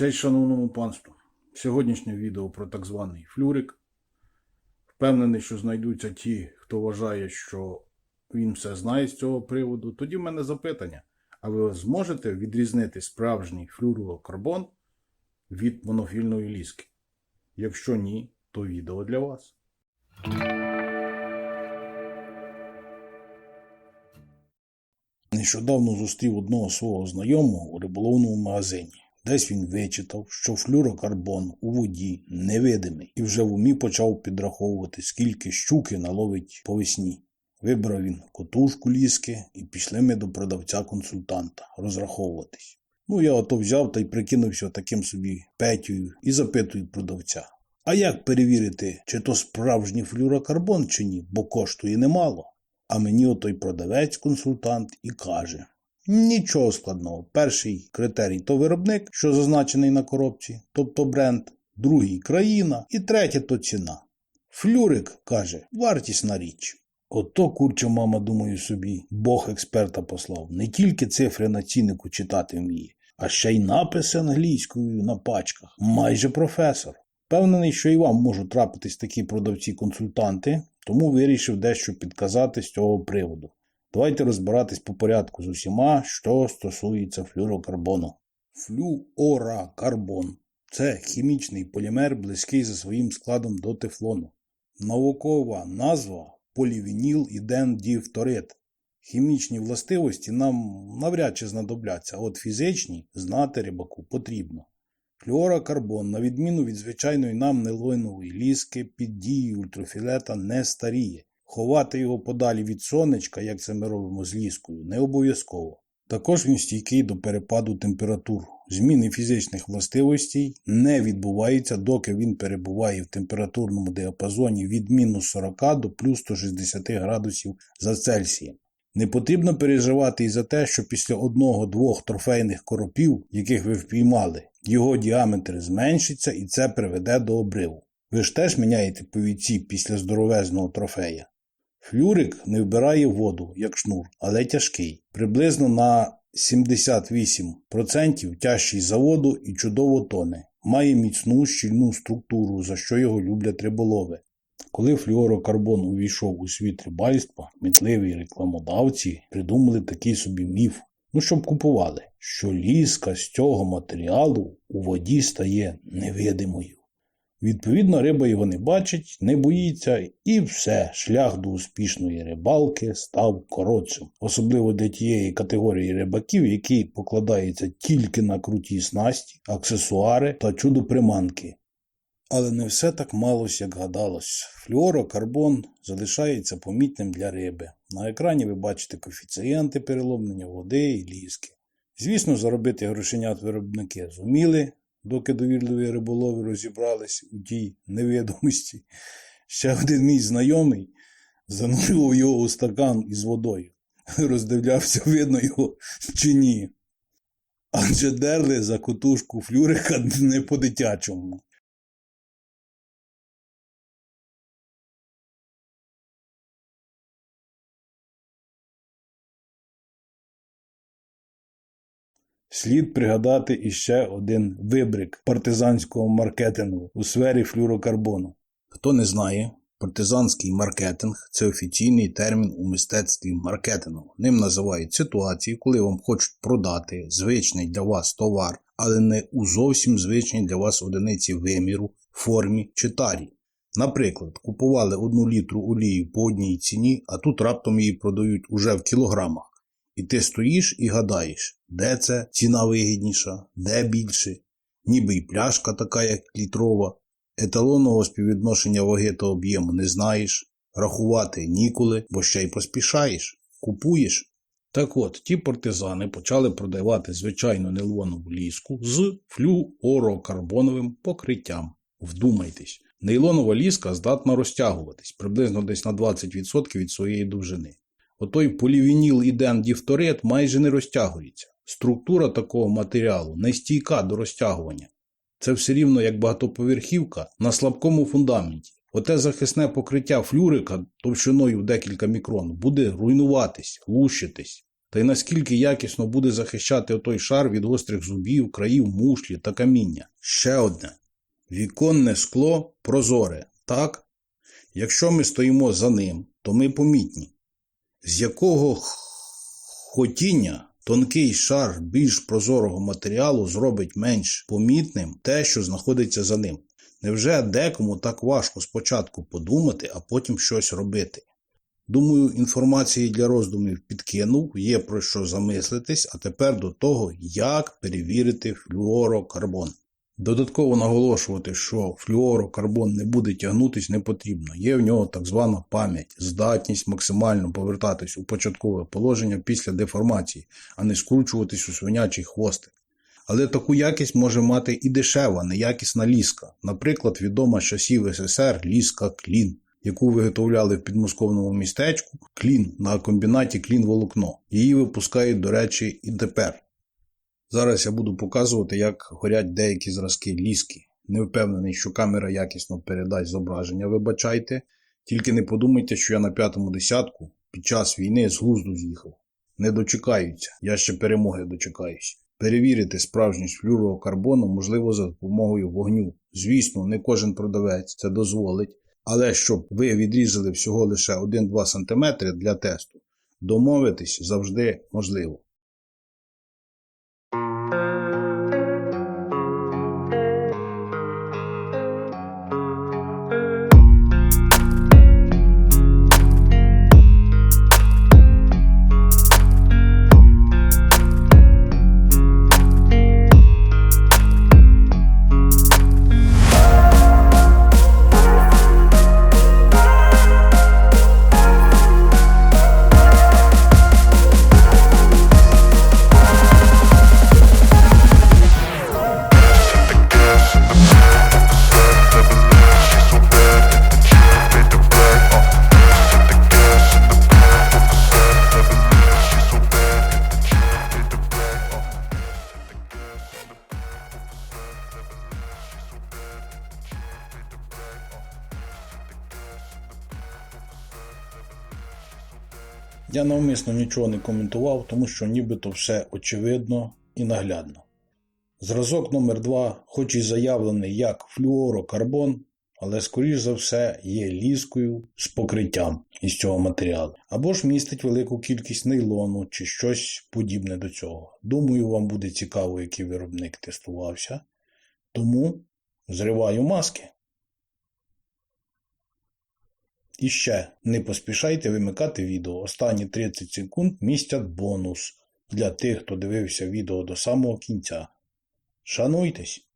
Честь шановному панству. Сьогоднішнє відео про так званий флюрик. Впевнений, що знайдуться ті, хто вважає, що він все знає з цього приводу. Тоді в мене запитання: а ви зможете відрізнити справжній флюрокарбон від монофільної ліски? Якщо ні, то відео для вас. Нещодавно зустрів одного свого знайомого у риболовному магазині. Десь він вичитав, що флюрокарбон у воді невидимий і вже в умі почав підраховувати, скільки щуки наловить по весні. Вибрав він котушку ліски і пішли ми до продавця-консультанта розраховуватись. Ну, я ото взяв та й прикинувся таким собі петю і запитую продавця. А як перевірити, чи то справжній флюрокарбон чи ні, бо коштує немало. А мені отой продавець-консультант і каже: Нічого складного. Перший критерій то виробник, що зазначений на коробці, тобто бренд, другий країна, і третє то ціна. Флюрик каже, вартісна річ. Ото курча мама, думаю собі, Бог експерта послав. Не тільки цифри на ціннику читати вміє, а ще й написи англійською на пачках. Майже професор. Впевнений, що і вам можуть трапитись такі продавці-консультанти, тому вирішив дещо підказати з цього приводу. Давайте розбиратись по порядку з усіма, що стосується флюрокарбону. Флюоракарбон це хімічний полімер, близький за своїм складом до тефлону. Наукова назва полівінілідендіфторид. Хімічні властивості нам навряд чи знадобляться, а от фізичні знати рибаку потрібно. Флюорокарбон, на відміну від звичайної нам нейлонової ліски, під дією ультрафілета не старіє. Ховати його подалі від сонечка, як це ми робимо з ліскою, не обов'язково. Також він стійкий до перепаду температур. Зміни фізичних властивостей не відбуваються, доки він перебуває в температурному діапазоні від мінус 40 до плюс 160 градусів за Цельсієм. Не потрібно переживати і за те, що після одного-двох трофейних коропів, яких ви впіймали, його діаметр зменшиться і це приведе до обриву. Ви ж теж міняєте повідці після здоровезного трофея. Флюрик не вбирає воду, як шнур, але тяжкий. Приблизно на 78% тяжчий за воду і чудово тоне. Має міцну щільну структуру, за що його люблять риболови. Коли флюорокарбон увійшов у світ рибальства, мітливі рекламодавці придумали такий собі міф, ну щоб купували, що ліска з цього матеріалу у воді стає невидимою. Відповідно, риба його не бачить, не боїться, і все, шлях до успішної рибалки став коротшим, особливо для тієї категорії рибаків, які покладаються тільки на круті снасті, аксесуари та чудо-приманки. Але не все так малось, як гадалось. Флюорокарбон залишається помітним для риби. На екрані ви бачите коефіцієнти переломлення води і ліски. Звісно, заробити грошенят виробники зуміли, доки довірливі риболови розібрались у тій невідомості. Ще один мій знайомий занурював його у стакан із водою. Роздивлявся, видно його чи ні. Адже дерли за котушку флюрика не по-дитячому. Слід пригадати іще один вибрик партизанського маркетингу у сфері флюрокарбону. Хто не знає, партизанський маркетинг це офіційний термін у мистецтві маркетингу. Ним називають ситуації, коли вам хочуть продати звичний для вас товар, але не у зовсім звичній для вас одиниці виміру, формі чи тарі. Наприклад, купували одну літру олії по одній ціні, а тут раптом її продають уже в кілограмах. І ти стоїш і гадаєш, де це ціна вигідніша, де більше, ніби й пляшка така, як літрова, еталонного співвідношення ваги та об'єму не знаєш, рахувати ніколи, бо ще й поспішаєш, купуєш. Так от, ті партизани почали продавати звичайну нейлонову ліску з флюорокарбоновим покриттям. Вдумайтесь, нейлонова ліска здатна розтягуватись приблизно десь на 20% від своєї довжини. Отой полівініл іден діфторид майже не розтягується. Структура такого матеріалу не стійка до розтягування. Це все рівно як багатоповерхівка на слабкому фундаменті. Оте захисне покриття флюрика товщиною в декілька мікрон буде руйнуватись, лущитись. Та й наскільки якісно буде захищати отой шар від гострих зубів, країв мушлі та каміння. Ще одне. Віконне скло прозоре, так? Якщо ми стоїмо за ним, то ми помітні. З якого хотіння тонкий шар більш прозорого матеріалу зробить менш помітним те, що знаходиться за ним? Невже декому так важко спочатку подумати, а потім щось робити? Думаю, інформації для роздумів підкинув, є про що замислитись, а тепер до того, як перевірити флюорокарбон. Додатково наголошувати, що флюорокарбон не буде тягнутись не потрібно. Є в нього так звана пам'ять, здатність максимально повертатись у початкове положення після деформації, а не скручуватись у свинячий хвостик. Але таку якість може мати і дешева, неякісна ліска, наприклад, відома з часів СССР ліска Клін, яку виготовляли в підмосковному містечку Клін на комбінаті Клін Волокно. Її випускають, до речі, і тепер. Зараз я буду показувати, як горять деякі зразки ліски. Не впевнений, що камера якісно передасть зображення, вибачайте. Тільки не подумайте, що я на п'ятому десятку під час війни з глузду з'їхав. Не дочекаються, я ще перемоги дочекаюсь. Перевірити справжність флюорокарбону можливо за допомогою вогню. Звісно, не кожен продавець це дозволить, але щоб ви відрізали всього лише 1-2 см для тесту, домовитись завжди можливо. Я навмисно нічого не коментував, тому що нібито все очевидно і наглядно. Зразок номер 2 хоч і заявлений як флюорокарбон, але скоріш за все є ліскою з покриттям із цього матеріалу, або ж містить велику кількість нейлону чи щось подібне до цього. Думаю, вам буде цікаво, який виробник тестувався. Тому зриваю маски. І ще не поспішайте вимикати відео. Останні 30 секунд містять бонус для тих, хто дивився відео до самого кінця. Шануйтесь!